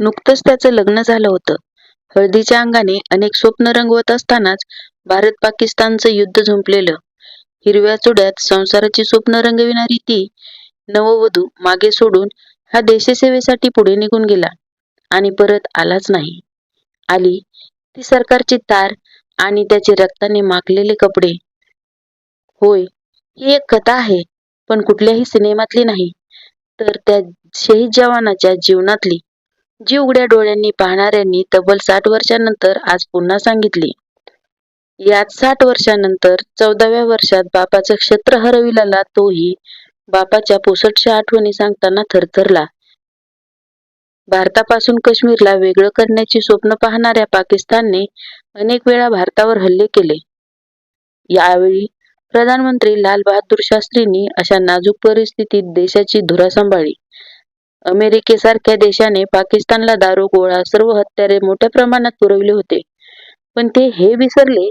नुकतंच त्याचं लग्न झालं होतं. हळदीच्या अंगाने अनेक स्वप्न रंगवत असतानाच भारत पाकिस्तानचं युद्ध झुंपलेलं. हिरव्या चुड्यात संसाराची स्वप्न रंगविणारी ती नववधू मागे सोडून हा देशसेवेसाठी पुढे निघून गेला आणि परत आलाच नाही. आली ती सरकारची तार आणि त्याचे रक्ताने माखलेले कपडे. होय ही एक कथा आहे पण कुठल्याही सिनेमातली नाही तर त्या शहीद जवानाच्या जीवनातली जी उघड्या डोळ्यांनी पाहणाऱ्यांनी तब्बल साठ वर्षानंतर आज पुन्हा सांगितली. यात साठ वर्षानंतर चौदाव्या वर्षात बापाचं क्षेत्र हरविलेला तोही बापाच्या पुसटच्या आठवणी सांगताना थरथरला. भारतापासून काश्मीरला वेगळं करण्याची स्वप्न पाहणाऱ्या पाकिस्तानने अनेक वेळा भारतावर हल्ले केले. यावेळी प्रधानमंत्री लाल बहादूर शास्त्रींनी अशा नाजूक परिस्थितीत देशाची धुरा सांभाळली. अमेरिकेसारख्या देशाने पाकिस्तानला दारू गोळा सर्व हत्यारे मोठ्या प्रमाणात पुरवले होते. पण ते हे विसरले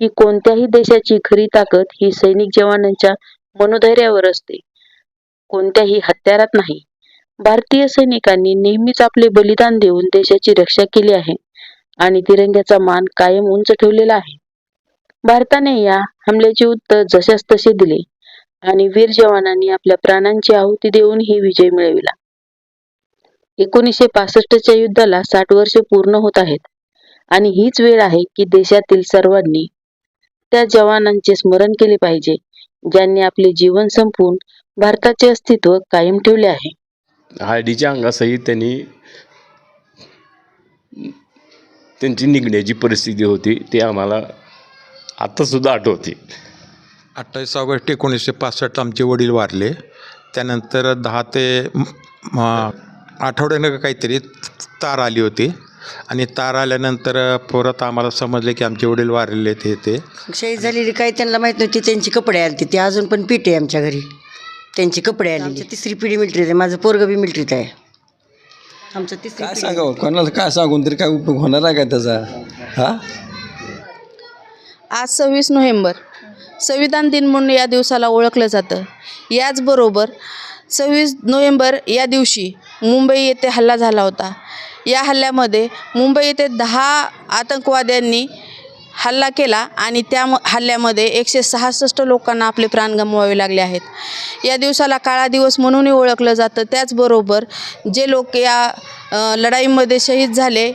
की कोणत्याही देशाची खरी ताकद ही सैनिक जवानांच्या मनोधैर्यावर असते. कोणत्याही हत्यारात नाही. भारतीय सैनिकांनी नेहमीच आपले बलिदान देऊन देशाची रक्षा केली आहे आणि तिरंग्याचा मान कायम उंच ठेवलेला आहे. भारताने या हमल्याचे उत्तर जशास तसे दिले आणि वीर जवानांनी आपल्या प्राणांची आहुती देऊन ही विजय मिळविला. एकोणीसशे पासष्टच्या युद्धाला साठ वर्ष पूर्ण होत आहेत. आणि हीच वेळ आहे की देशातील सर्वांनी त्या जवानांचे स्मरण केले पाहिजे ज्यांनी आपले जीवन संपवून भारताचे अस्तित्व कायम ठेवले आहे. हळदीच्या अंगासहित त्यांनी त्यांची निघण्याची परिस्थिती होती ते आम्हाला आत्तासुद्धा आठवते. अठ्ठावीस ऑगस्ट एकोणीसशे पासष्ट आमचे वडील वारले. त्यानंतर दहा ते म, आठवड्यानं का काहीतरी तार आली होती. आणि तार आल्यानंतर परत आम्हाला समजले की आमचे वडील वारलेले हे ते. शहीद झालेली काही त्यांना माहीत नव्हती त्यांची कपडे आली ती अजून पण पीठ आहे आमच्या घरी. त्यांची कपडे आली आमची तिसरी पिढी मिलिटरीत आहे. माझं पोरग बी मिलिटरीत आहे. आमचं तिसरी काय पिढी सांगावं? कोणाला काय सांगून तरी काय उपयोग होणार आहे का त्याचा? हा? आज सव्वीस नोव्हेंबर. संविधान दिन म्हणून या दिवसाला ओळखलं जातं. याचबरोबर सव्वीस नोव्हेंबर या दिवशी मुंबई येथे हल्ला झाला होता. या हल्ल्यामध्ये मुंबई येथे दहा आतंकवाद्यांनी हल्ला केला आणि त्या म- हल्ल्यामध्ये एकशे सहासष्ट लोकांना आपले प्राण गमवावे लागले आहेत. या दिवसाला काळा दिवस म्हणूनही ओळखलं जातं. त्याचबरोबर जे लोक या लढाईमध्ये शहीद झाले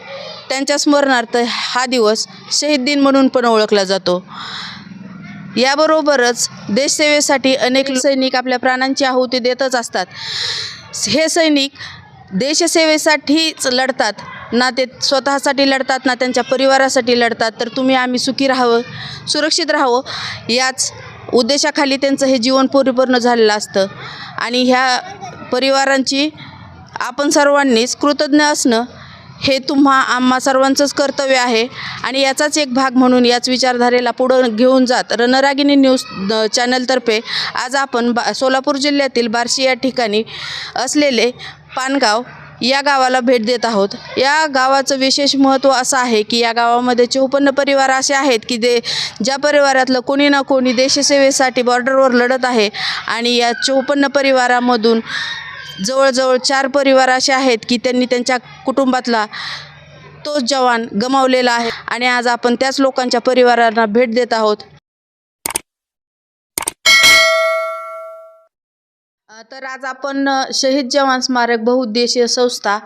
त्यांच्या स्मरणार्थ हा दिवस शहीद दिन म्हणून पण ओळखला जातो. याबरोबरच देशसेवेसाठी अनेक सैनिक आपल्या प्राणांची आहुती देतच असतात. हे सैनिक देशसेवेसाठीच लढतात ना ते स्वतःसाठी लढतात ना त्यांच्या परिवारासाठी लढतात. तर तुम्ही आम्ही सुखी राहावं सुरक्षित राहावं याच उद्देशाखाली त्यांचं हे जीवन परिपूर्ण झालेलं असतं. आणि ह्या परिवारांची आपण सर्वांनीच कृतज्ञ असणं हे तुम्हा आम्हा सर्वांचंच कर्तव्य आहे. आणि याचाच एक भाग म्हणून याच विचारधारेला पुढं घेऊन जात रणरागिनी न्यूज चॅनलतर्फे आज आपण बा सोलापूर जिल्ह्यातील बार्शी या ठिकाणी असलेले पानगाव या गावाला भेट देत आहोत. या गावाचं विशेष महत्त्व असं आहे की या गावामध्ये चौपन्न परिवार असे आहेत की दे ज्या परिवारातलं कोणी ना कोणी देशसेवेसाठी बॉर्डरवर लढत आहे आणि या चौपन्न परिवारामधून जवळजवळ चार परिवार असे आहेत की त्यांनी त्यांच्या कुटुंबातला तोच जवान गमावलेला आहे. आणि आज आपण त्याच लोकांच्या परिवारांना भेट देत आहोत. तर आज आपण शहीद जवान स्मारक बहुउद्देशीय संस्था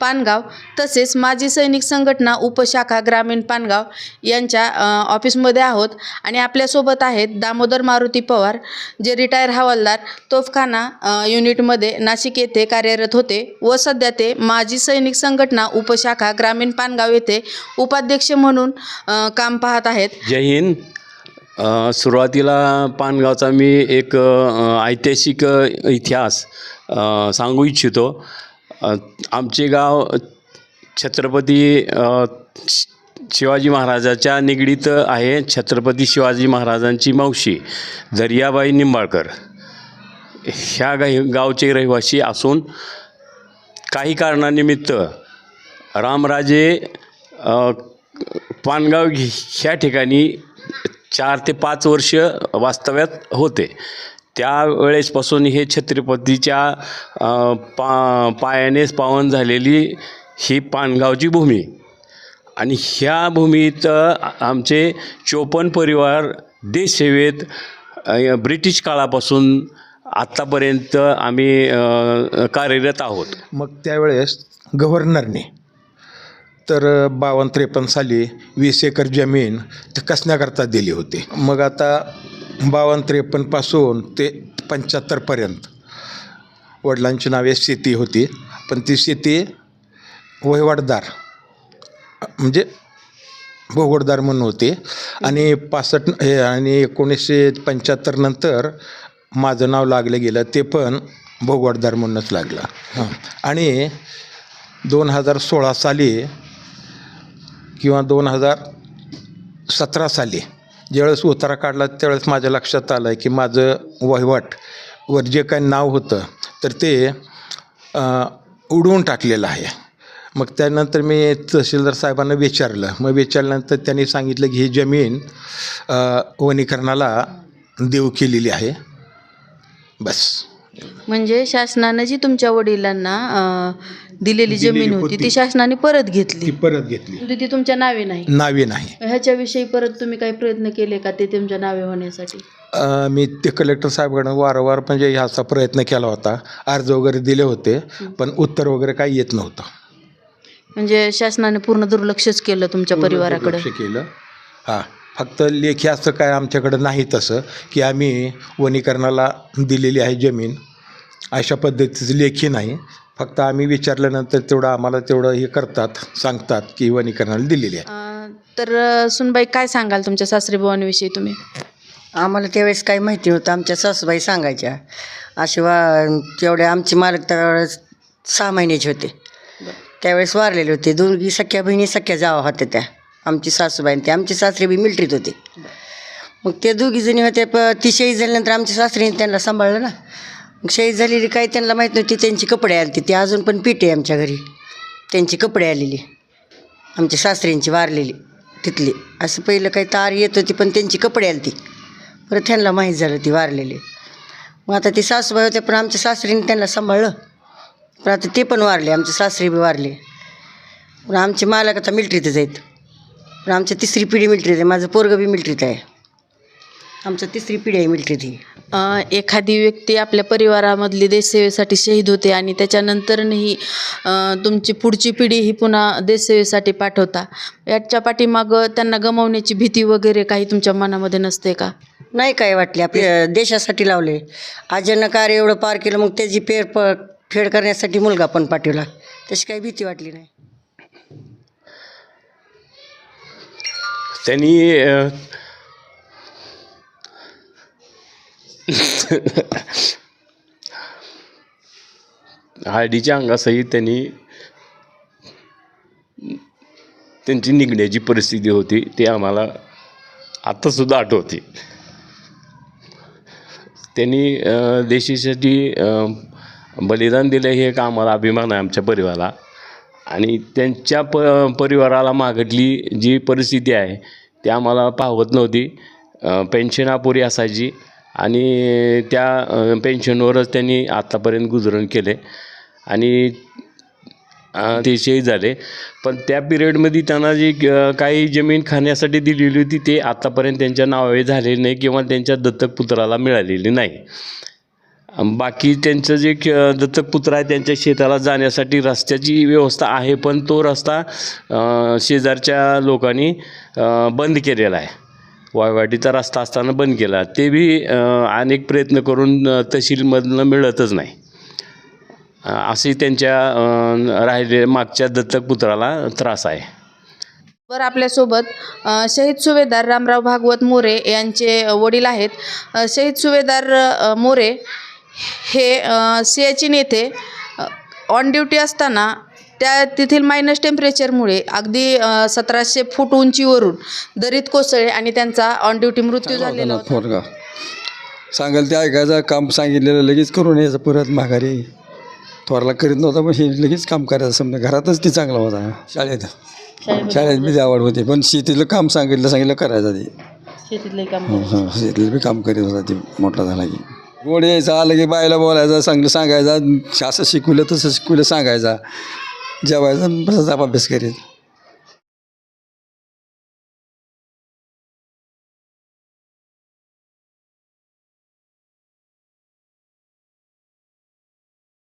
पानगाव तसेच माजी सैनिक संघटना उपशाखा ग्रामीण पानगाव यांच्या ऑफिसमध्ये आहोत. आणि आपल्यासोबत आहेत दामोदर मारुती पवार जे रिटायर हवालदार तोफखाना युनिटमध्ये नाशिक येथे कार्यरत होते व सध्या ते माजी सैनिक संघटना उपशाखा ग्रामीण पानगाव येथे उपाध्यक्ष म्हणून काम पाहत आहेत. जय हिंद. सुरुवातीला पानगावचा मी एक ऐतिहासिक इतिहास सांगू इच्छितो. आमचे गाव छत्रपती शि- शिवाजी महाराजाच्या निगडीत आहे छत्रपती शिवाजी महाराजांची मावशी दर्याबाई निंबाळकर. ह्या गाई गावचे रहिवासी असून काही कारणानिमित्त रामराजे पानगाव घे- ह्या ठिकाणी चार ते पाच वर्ष वास्तव्यात होते. त्यावेळेसपासून हे छत्रपतीच्या पा पायानेच पावन झालेली ही पानगावची भूमी. आणि ह्या भूमीत आमचे चोपन परिवार देशसेवेत ब्रिटिश काळापासून आत्तापर्यंत आम्ही कार्यरत आहोत. मग त्यावेळेस गव्हर्नरने तर बावन्न त्रेपन्न साली वीस एकर जमीन ते कसण्याकरता दिली होती. मग आता बावन्न त्रेपन्नपासून ते पंच्याहत्तरपर्यंत वडिलांची नावे शेती होती पण ती शेती वहिवाटदार म्हणजे भोगवटदार म्हणून होते. आणि पासष्ट हे आणि एकोणीसशे पंच्याहत्तर नंतर माझं नाव लागलं गेलं ते पण भोगवटदार म्हणूनच लागलं. आणि दोन हजार सोळा साली किंवा दोन हजार सतरा साली ज्यावेळेस उतारा काढला त्यावेळेस माझ्या लक्षात आलं आहे की माझं वहिवाट वर जे काही नाव होतं तर ते उडवून टाकलेलं आहे. मग त्यानंतर मी तहसीलदार साहेबांना विचारलं. मग विचारल्यानंतर त्यांनी सांगितलं की ही जमीन वनीकरणाला देऊ केलेली आहे. बस. म्हणजे शासनानं जी तुमच्या वडिलांना अ, दिलेली दिलेली जमीन होती होती. ती शासनाने परत ती घेतली परत घेतली. ती ती तुमच्या नावे नाही. नावे नाही. ह्याच्याविषयी परत तुम्ही काही प्रयत्न केले का ते तुमच्या नावे होण्यासाठी? अ, मी ते कलेक्टर साहेबांकडे वारंवार म्हणजे ह्याचा प्रयत्न केला होता. अर्ज वगैरे दिले होते पण उत्तर वगैरे काही येत नव्हतं. म्हणजे शासनाने पूर्ण दुर्लक्षच केलं तुमच्या परिवाराकडे. दुर्लक्ष केलं. हां. फक्त लेखी असं काय आमच्याकडं नाही तसं की आम्ही वनीकरणाला दिलेली आहे जमीन. अशा पद्धतीचं लेखी नाही. फक्त आम्ही विचारल्यानंतर तेवढं आम्हाला तेवढं हे करतात सांगतात की वनीकरणाला दिलेली आहे. अ, तर सुनबाई काय सांगाल तुमच्या सासरी बुवांविषयी तुम्ही? आम्हाला त्यावेळेस काही माहिती नव्हतं. आमच्या सासूबाई सांगायच्या. असे वा तेवढे आमचे मालक त्यावेळेस सहा महिन्याचे होते. त्यावेळेस वारलेले होते. दोघी सख्या बहिणी सख्या जावा होत्या त्या. आमची सासूबाई आणि ते आमचे सासरे बी मिल्ट्रीत होते. मग ते दोघीजणी होते प ती शहीद झाल्यानंतर आमच्या सासरीने त्यांना सांभाळलं ना. मग शहीद झालेली काही त्यांना माहीत नव्हती त्यांची कपडे आली ती अजून पण पीठ आहे आमच्या घरी. त्यांची कपडे आलेली. आमच्या सासऱ्यांची वारलेली तिथली. असं पहिलं काही तार येत होती पण त्यांची कपडे आली ती परत त्यांना माहीत झालं ती वारलेली. मग आता ती सासूबाई होते पण आमच्या सासरीने त्यांना सांभाळलं. पण आता ते पण वारले आमचे सासरे बी वारले. पण आमचे मालक आता मिल्ट्रीतच आहेत. पण आमच्या तिसरी पिढी मिलिटरीत आहे. माझं पोरगं बी मिलिटरीत आहे. आमचं तिसरी पिढी आहे मिलिटरीत ही. अ, एखादी व्यक्ती आपल्या परिवारामधली देशसेवेसाठी शहीद होते आणि त्याच्यानंतरही अ, तुमची पुढची पिढी ही पुन्हा देशसेवेसाठी पाठवता. याच्या पाठीमागं त्यांना गमावण्याची भीती वगैरे काही तुमच्या मनामध्ये नसते का? नाही काय वाटले आपल्या देशासाठी लावले. आजनं कार्य एवढं पार केलं मग त्याची फेर प फेड करण्यासाठी मुलगा पण पाठवला. तशी काही भीती वाटली नाही. त्यांनी अ, अंगासही अंगासहित त्यांनी त्यांची निघण्याची परिस्थिती होती ते आम्हाला आत्तासुद्धा आठवते. त्यांनी देशासाठी बलिदान दिलं हे एक आम्हाला अभिमान आहे आमच्या परिवाराला. आणि त्यांच्या प परिवाराला मागटली जी परिस्थिती आहे ती आम्हाला पाहवत नव्हती. पेन्शन अपुरी असायची आणि त्या पेन्शनवरच त्यांनी आत्तापर्यंत गुजरण केले आणि ते शहीद झाले. पण त्या पिरियडमध्ये त्यांना जी काही जमीन खाण्यासाठी दिलेली होती ते आत्तापर्यंत त्यांच्या नावे झालेली नाही किंवा त्यांच्या दत्तक पुत्राला मिळालेली नाही. बाकी त्यांचं जे क- दत्तकपुत्र आहे त्यांच्या शेताला जाण्यासाठी रस्त्याची व्यवस्था आहे पण तो रस्ता शेजारच्या लोकांनी बंद केलेला आहे. वायवाटीचा रस्ता असताना बंद केला. ते बी अनेक प्रयत्न करून तहसीलमधनं मिळतच नाही. असे त्यांच्या राहिले मागच्या दत्तक पुत्राला त्रास आहे. वर आपल्यासोबत शहीद सुभेदार रामराव भागवत मोरे यांचे वडील आहेत. शहीद सुभेदार मोरे हे सियाचीन येथे ऑन ड्युटी असताना त्या तेथील मायनस टेम्परेचरमुळे अगदी सतराशे फूट उंचीवरून दरीत कोसळले आणि त्यांचा ऑन ड्युटी मृत्यू झालेला होता पोरगा. सांगाल ते ऐकायचं काम सांगितलेलं लगेच करून यायचं परत माघारी. थोरला करीत नव्हता पण हे लगेच काम करायचं समजा घरातच ती चांगला होता. शाळेत. शाळेत बी आवड होती पण शेतीतलं काम सांगितलं सांगितलं करायचं ते शेतीतले काम हं, हं, शेतीतलं बी काम करीत होता ते मोठा झाला की. गोड यायचा आलं की बायला बोलायचा चांगलं सांगायचा असं शिकवलं तसं शिकवलं सांगायचा. जेवायचा बसायचा अभ्यास करीत.